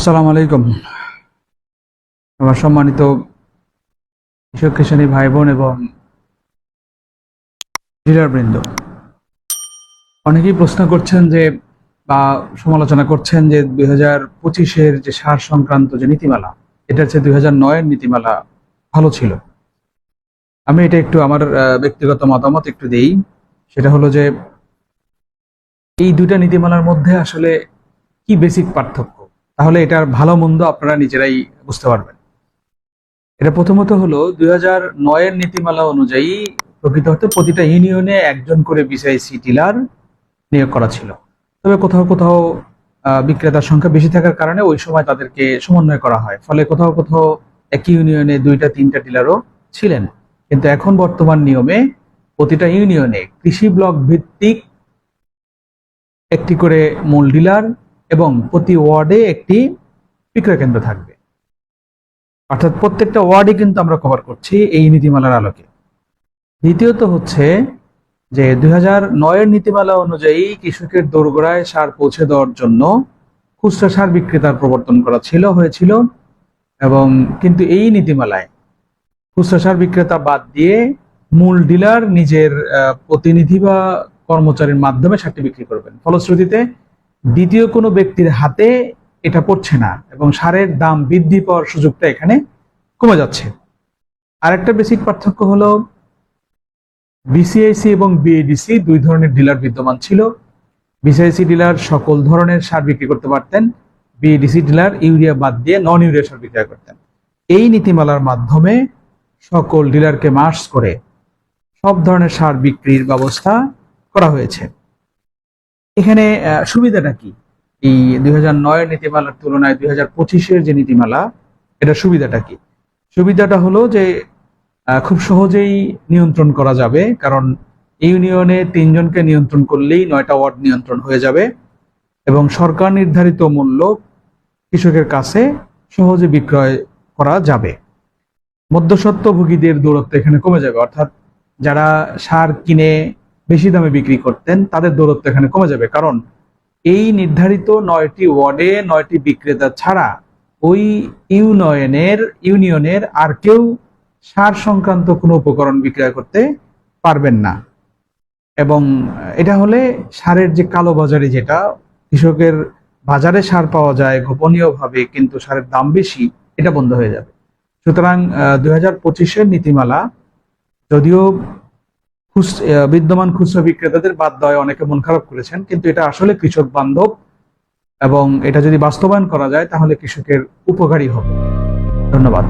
আসসালামু আলাইকুম। আমার সম্মানিত কৃষক কৃষাণী ভাই বোন এবং ডিলারবৃন্দ অনেকেই প্রশ্ন করছেন যে বা সমালোচনা করছেন যে দুই হাজার পঁচিশের যে সার সংক্রান্ত যে নীতিমালা এটা হচ্ছে দুই হাজার নয়ের নীতিমালা ভালো ছিল। আমি এটা একটু আমার ব্যক্তিগত মতামত একটু দেই। সেটা হলো যে এই দুইটা নীতিমালার মধ্যে আসলে কি বেসিক পার্থক্য? তাহলে এটার ভালো মন্দ আপনারা নিজেরাই বুঝতে পারবেন। এটা প্রথমত হলো দুই হাজার নয়ের নীতিমালা অনুযায়ী প্রকৃত অর্থে প্রতিটা ইউনিয়নে একজন করে বিসিআইসি ডিলার নিয়োগ করা ছিল। তবে কোথাও কোথাও বিক্রেতার সংখ্যা বেশি থাকার কারণে ওই সময় তাদেরকে সমন্বয় করা হয়। ফলে কোথাও কোথাও একই ইউনিয়নে দুইটা, তিনটা ডিলারও ছিলেন। কিন্তু এখন বর্তমান নিয়মে প্রতিটা ইউনিয়নে কৃষি ব্লক ভিত্তিক একটি করে মূল ডিলার এবং প্রতি ওয়ার্ডে একটি বিক্রয় কেন্দ্র থাকবে। অর্থাৎ প্রত্যেকটা ওয়ার্ডে কিন্তু আমরা কভার করছি এই নীতিমালার আলোকে। দ্বিতীয়ত হচ্ছে যে দুই হাজার নয়ের নীতিমালা অনুযায়ী কৃষকের দোরগোড়ায় সার পৌঁছে দেওয়ার জন্য খুচরা সার বিক্রেতার প্রবর্তন করা ছিল, হয়েছিল এবং কিন্তু এই নীতিমালায় খুচরা সার বিক্রেতা বাদ দিয়ে মূল ডিলার নিজের প্রতিনিধি বা কর্মচারীর মাধ্যমে সারটি বিক্রি করবেন। ফলশ্রুতিতে দ্বিতীয় কোনো ব্যক্তির হাতে এটা পড়ছে না এবং সারের দাম বৃদ্ধি পাওয়ার সুযোগটা এখানে কমে যাচ্ছে। আরেকটা বেসিক পার্থক্য হলো বিসিআইসি এবং বিএডিসি দুই ধরনের ডিলার বিদ্যমান ছিল। বিসিআইসি ডিলার সকল ধরনের সার বিক্রি করতে পারতেন বিএডিসি ডিলার ইউরিয়া বাদ দিয়ে নন ইউরিয়া সার বিক্রয় করতেন। এই নীতিমালার মাধ্যমে সকল ডিলারকে মার্চ করে সব ধরনের সার বিক্রির ব্যবস্থা করা হয়েছে। এখানে সুবিধাটা কি? এই দুই হাজার নয়ের নীতিমালার তুলনায় দুই হাজার পঁচিশের যে নীতিমালা এটা সুবিধাটা কি? সুবিধাটা হলো যে খুব সহজেই নিয়ন্ত্রণ করা যাবে, কারণ ইউনিয়নে তিনজনকে নিয়ন্ত্রণ করলেই নয়টা ওয়ার্ড নিয়ন্ত্রণ হয়ে যাবে এবং সরকার নির্ধারিত মূল্য কৃষকের কাছে সহজে বিক্রয় করা যাবে। মধ্যস্বত্বভোগীদের দূরত্ব এখানে কমে যাবে, অর্থাৎ যারা সার কিনে বেশি দামে বিক্রি করতেন, তাদের দৌরত্ব এখানে কমে যাবে। কারণ এই নির্ধারিত নয়টি ওয়ার্ডে নয়টি বিক্রেতা ছাড়া ওই ইউনিয়নের ইউনিয়নের আর কেউ সার সংক্রান্ত কোনো উপকরণ বিক্রয় করতে পারবেন না। এবং এটা হলে সারের যে কালো বাজারে যেটা, কৃষকের বাজারে সার পাওয়া যায় গোপনীয়ভাবে, কিন্তু সারের দাম বেশি, এটা বন্ধ হয়ে যাবে। সুতরাং দুই হাজার পঁচিশের নীতিমালা, যদিও বিদ্যমান খুচরা বিক্রেতাদের বাদ দেওয়ায় অনেকে মন খারাপ করেছেন, কিন্তু এটা আসলে কৃষক বান্ধব এবং এটা যদি বাস্তবায়ন করা যায়, তাহলে কৃষকের উপকারী হবে। ধন্যবাদ।